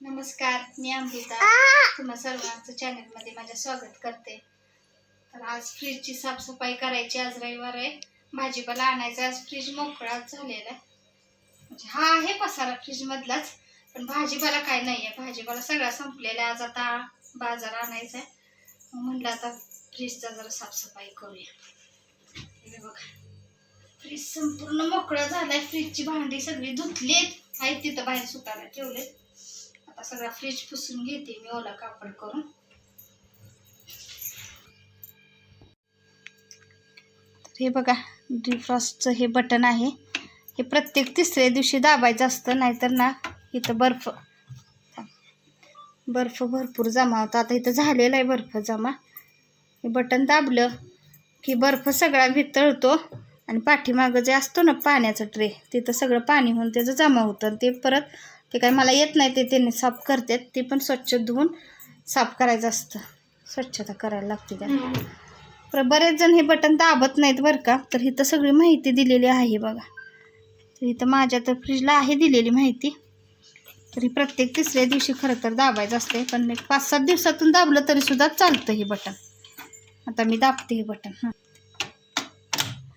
नमस्कार मी अमृता. तुम्हा सर्वांचं चॅनलमध्ये माझं स्वागत करते. तर आज फ्रीजची साफसफाई करायची आज रविवार आहे. भाजीपाला आणायचा आज फ्रीज मोकळाच झालेला आहे. म्हणजे हा आहे पसारा फ्रीजमधलाच पण भाजीपाला काय नाही आहे भाजीपाला सगळा संपलेला आहे. आज आता बाजार आणायचा आहे. म्हटलं आता फ्रीजचा जरा साफसफाई करूया. बघा. फ्रीज संपूर्ण मोकळं झालाय. फ्रीजची भांडी सगळी धुतलीत. आहेत तिथं बाहेर सुकायला ठेवलेत. आता सगळा फ्रीज पुसून घेते मी ओला कापड करून. हे बघा डिफ्रॉस्टचं हे बटन आहे. हे प्रत्येक तिसऱ्या दिवशी दाबायचं असतं नाहीतर ना इथं बर्फ बर्फ भरपूर जमा होता. आता इथं झालेला आहे बर्फ जमा. हे बटन दाबलं की बर्फ सगळा वितळतो आणि पाठीमागं जे असतो ना पाण्याचं ट्रे तिथं सगळं पाणी होऊन त्याचं जमा होतं. आणि ते परत ते काय मला येत नाही ते त्यांनी साफ करतात ते पण स्वच्छ धुवून साफ करायचं असतं. स्वच्छता करायला लागते त्याला पर बरेच जण हे बटन दाबत नाहीत बरं का तर इथं सगळी माहिती दिलेली आहे बघा. तर इथं माझ्या तर फ्रीजला आहे दिलेली माहिती. तरी प्रत्येक तिसऱ्या दिवशी खरं तर दाबायचं असते पण एक पाच सात दिवसातून दाबलं तरी सुद्धा चालतं हे बटन. आता मी दाबते हे बटन. हां.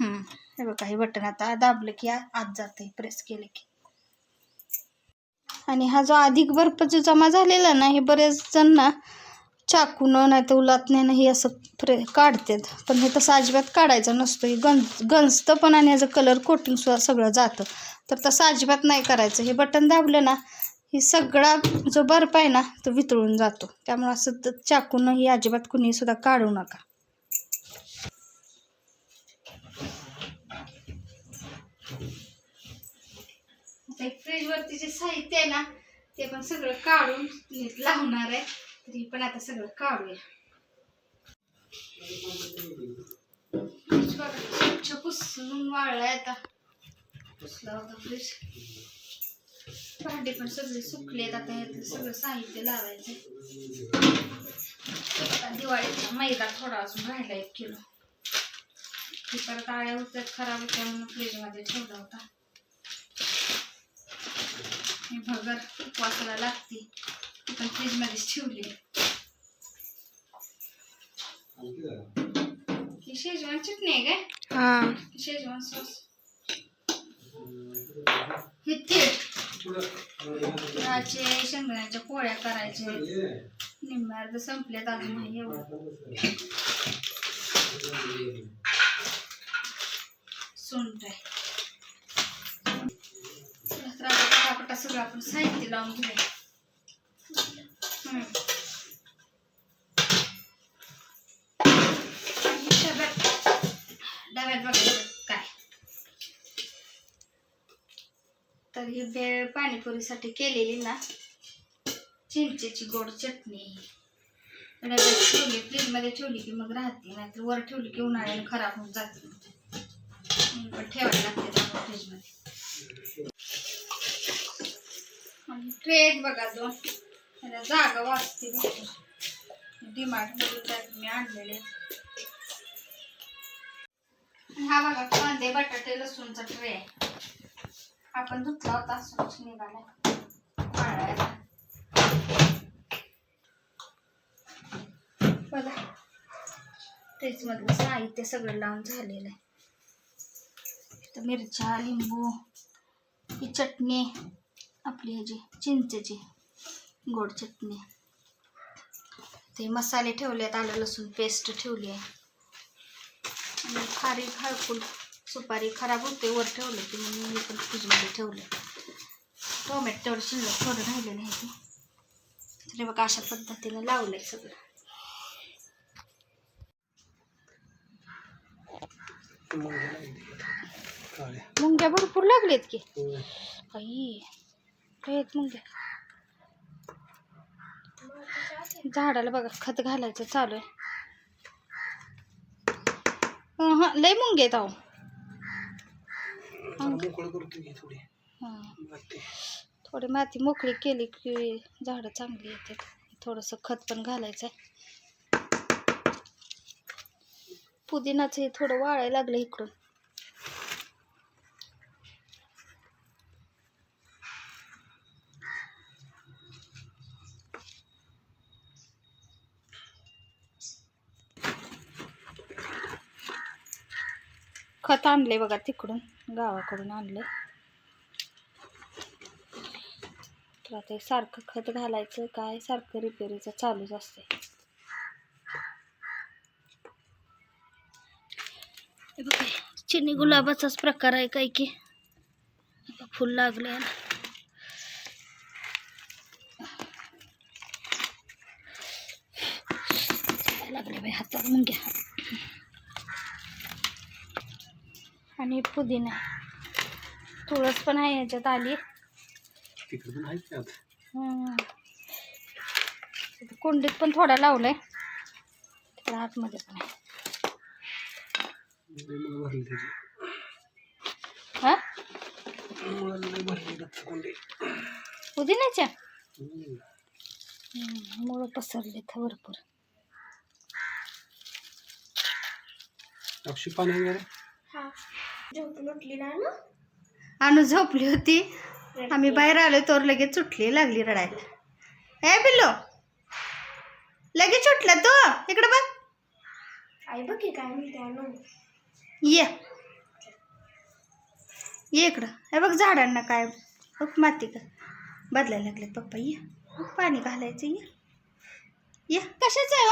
हे. बघा हे बटन आता दाबलं की आत जाते प्रेस केलं की. आणि हा जो अधिक बर्फ जो जमा झालेला ना हे बरेच जण ना चाकूनं नाही तर उलातण्यानं हे असं फ्रे काढतात. पण हे तसं अजिबात काढायचं नसतो. हे गं गंजतं पण आणि ह्याचं कलर कोटिंग सुद्धा सगळं जातं. तर तसं अजिबात नाही करायचं. हे बटन दाबलं ना ही सगळा जो बर्फ आहे ना तो वितळून जातो. त्यामुळे असं चाकून चाकूनं ही अजिबात कुणीसुद्धा काढू नका. ते फ्रीजवरती जे साहित्य आहे ना ते पण सगळं काढून नीट लावणार आहे. तरी पण आता सगळं काढूया. फ्रीज बघा, स्वच्छ पुसून वाळलाय आता. पुसला होता फ्रीज भांडे पण सगळे सुकलेत आता ह्यातलं सगळं साहित्य लावायचं आता दिवाळीचा मैदा थोडा अजून राहिला एक किलो. ती परत आळ्या होत्यात खराब होत्या म्हणून फ्रीजमध्ये ठेवला होता. हे भगर उपवासाला लागते. ती पण फ्रीजमध्येच ठेवली शेजवान चटणी आहे काय? हां. शेजवान सॉस हे तेल तिळाचे शेंगदाण्याच्या पोळ्या करायच्या निम्म्या अर्ध संपल्यात अजून नाही एवढं. सुंठ आहे. सगळं आपण साहित्य लावून घेऊया. डब्यात डब्यात काय? तर ही भेळ पाणीपुरीसाठी केलेली ना चिंचेची गोड चटणी. डब्यात ठेवली फ्रीजमध्ये ठेवली की मग राहते नाहीतर वर ठेवली की उन्हाळ्याने खराब होऊन जाते. पण ठेवायला लागते त्यामुळे फ्रीजमध्ये. आहेत बघा दोन. त्याला जागा वाचते डिमार्ट मधून त्यात मी आणलेले. हा बघा कांदे बटाटे लसूणचा ट्रे आहे आपण धुतला होता स्वच्छ निघाला वाळायला बघा. फ्रीज मधलं साहित्य सगळं लावून झालेलं आहे. मिरच्या लिंबू ही चटणी. आपली ह्याची चिंचेची गोड चटणी. ते मसाले ठेवलेत आलं लसूण पेस्ट ठेवली आहे. आणि खारी हळकुल सुपारी खराब होते वर ठेवले ते म्हणून मी पण फ्रीजमध्ये ठेवले. टोमॅटो तेवढं शिल्लक थोडं राहिलेलं आहे ते. तरी बघा अशा पद्धतीनं लावलंय सगळं. मुंग्या भरपूर लागलेत की. आहेत मुंग्या झाडाला बघा खत घालायचं चालू आहे. अहं, लय मुंगे आहेत अहो. हं. थोडी माती मोकळी केली की झाडं चांगली येतात. थोडंसं खत पण घालायचं आहे. पुदिनाचं हे थोडं वाळायला लागलं इकडून. खत आणले बघा तिकडून गावाकडून आणले तर आता हे सारखं खत घालायचं काय सारखं रिपेरीचं चालूच असते बघा चिनी गुलाबाचाच प्रकार आहे काय की. फुल लागले लागले बाई हातात मुंग्या आणि पुदिना. तुळस पण आहे याच्यात आली. पण कुंडीत पण थोडा लावलाय. आतमध्ये पण आहे. हा? पुदिन्याच्या. मुळं पसरले तर भरपूर. अक्षी आणू झोपली होती. आम्ही बाहेर आलो तर लगेच सुटली लागली रडायला. ए पिल्लो लगेच सुटला तू. इकडे बघ. आई बघ की काय म्हणते ये. ये इकडं. हे बघ झाडांना काय. बघ माती का बदलायला लागले पप्पा ये. पाणी घालायचं ये. ये. कशाचं आहे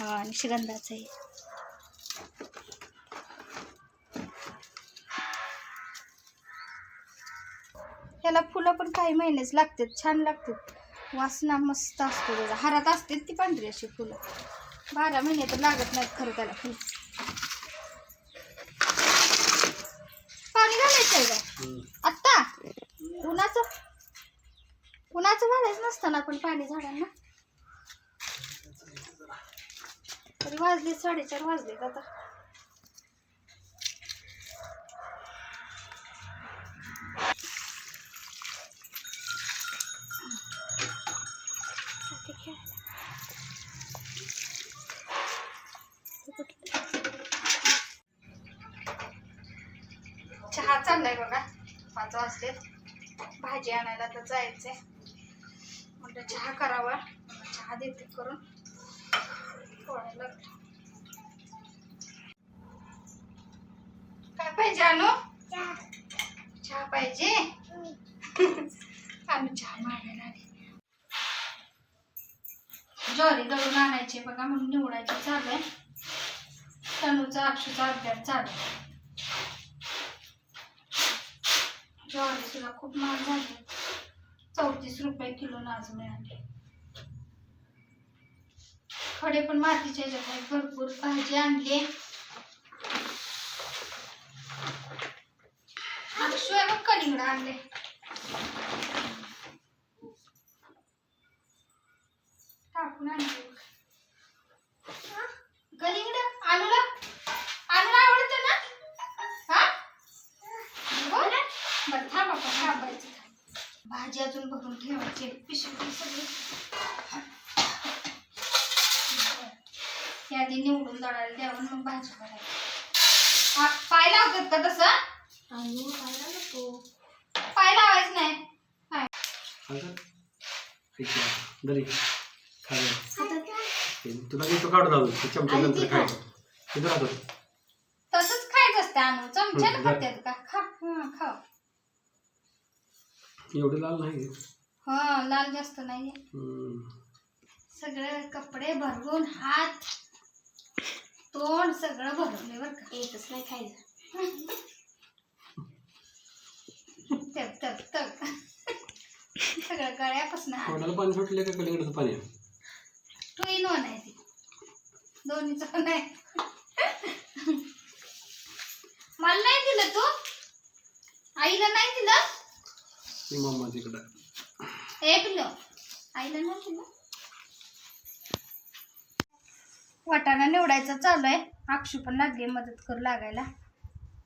हो निशिगंधाचा आहे. ह्याला फुलं पण काही महिनेच लागतात छान लागतात. वासना मस्त असतो त्याचा. हारात असतात ती पांढरी अशी फुलं. बारा महिने तर लागत नाहीत खरं त्याला फुल पाणी घालायचं आहे का. आत्ता? उन्हाचं? उन्हाचं घालायचं नसतं ना आपण पाणी झाडांना. तरी वाजले साडेचार वाजले आता. चहा चाललाय बघा. पाच वाजले भाजी आणायला तर जायचंय. म्हटलं चहा करावा. चहा देते करून. पोळ्याला. काय पाहिजे अनु? चहा पाहिजे? अनु चहा मागायला आली. ज्वारी दळून आणायची बघा म्हणून निवडायचे चालू आहे. तनूचा अक्षूचा अभ्यास चालू आहे. ज्वारी सुद्धा खूप महाग झाली. चौतीस रुपये किलो आज मिळाले. खडे पण मातीच्या ह्याच्यात भरपूर भाजी आणली. शिवाय मग कलिंगड आणले. टाकून आणले. मग भाजी करायची पाय लावतात का तसं? आणू पाय लावायचं नाही. तुला देतो काढून चमचा आणि नंतर ते खायचं. तिथं राहतो. तसंच खायचं असतं आणू चमच्यानं. खात्यात का? खा. हं, खा एवढे लाल नाही हा लाल जास्त नाही हम्म. सगळे कपडे भरवून हात. तोंड सगळं भरवले बरं का. एकच नाही खायचं तग तग तग. सगळं गळ्यापासून कोणाला पाणी सुटले का कलिंगडाचं पाणी? टू इन वन आहे ती. दोन्हीचं पण आहे. मला नाही दिलं तू. आईला नाही दिलं. मम्मा तिकडं ए पिल्लो आईला नाही दिलं? वाटाणा निवडायचं चालू आहे. अक्षू पण लागली मदत करू लागायला.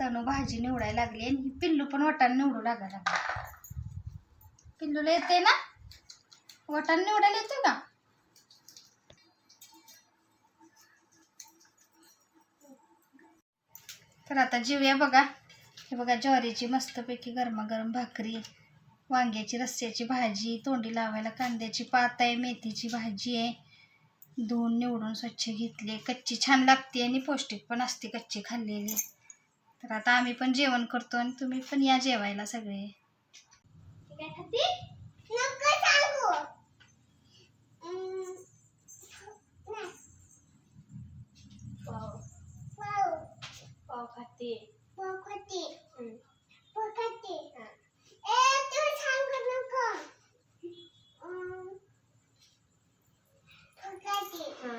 तणू भाजी निवडायला लागली आणि ही पिल्लू पण वाटाणा निवडू लागायला लागली. पिल्लूला येते ना? वाटाणा निवडायला येते का? तर आता जेवूया बघा. हे बघा ज्वारीची मस्तपैकी गरमागरम भाकरी वांग्याची रस्स्याची भाजी तोंडी लावायला कांद्याची पात आहे मेथीची भाजी आहे. धुवून निवडून स्वच्छ घेतले. कच्ची छान लागते आणि पौष्टिक पण असते कच्ची खाल्लेली. तर आता आम्ही पण जेवण करतो आणि तुम्ही पण या जेवायला सगळे. खाते पाव खाते ए तू सांगू नको खाते हां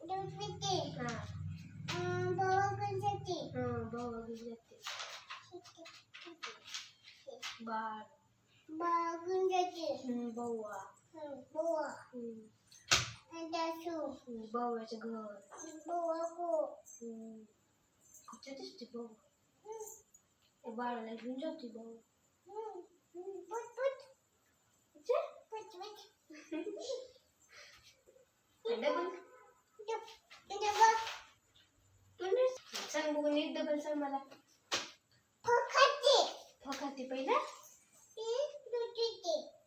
दूध पिते हां बाबा पण जाते हां बाबा पण जाते बाळ बाळगून जाते बौवा बौवा बौवाचं घर बौवा को कुठे दिसते बौवा बाळाला घेऊन जाते बौवा पुट पुट पुट डबल डबल सांग बघून एक डबल सांग मला खाते पहिला नाही पहिला पाव खाते मग? होय. हम्म.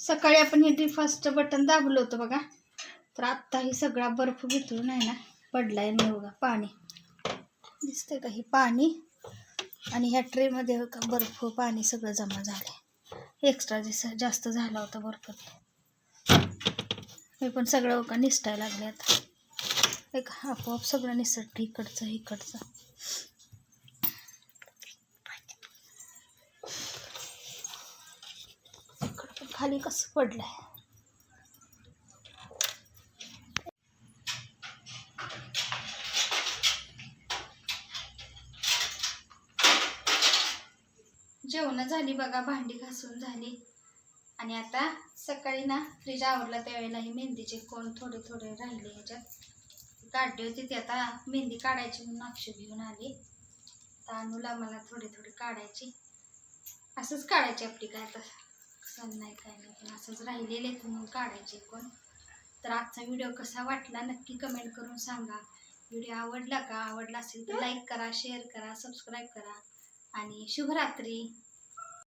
सकाळी आपण हे फास्ट बटन दाबलं होतं बघा. तर आत्ता ही सगळा बर्फ वितळून आहे ना पडलाय नाही बघा पाणी. दिसतंय का हे पाणी? आणि ह्या ट्रेमध्ये का बर्फ पाणी सगळं जमा झालं एक्स्ट्रा जे जास्त झाला होता बर्फ. हे पण सगळं का निसटायला लागले आता. एक आपोआप सगळं निसटतं इकडचं इकडचं इकडं पण खाली कसं पडलं आहे जेवणं झाली बघा भांडी घासून झाली. आणि आता सकाळी ना फ्रीज आवरला त्यावेळेला ही मेहंदीचे कोण थोडे थोडे राहिले ह्याच्यात. काढली होती ती आता मेहंदी काढायची म्हणून अक्षु घेऊन आली. तर अनुला मला थोडे थोडे काढायची. असंच काढायची आपली काय तर. सण नाही काय नाही. पण असंच राहिलेले म्हणून काढायचे कोण तर आजचा व्हिडिओ कसा वाटला नक्की कमेंट करून सांगा. व्हिडिओ आवडला का? आवडला असेल तर लाईक करा शेअर करा सबस्क्राईब करा. आणि शुभरात्री.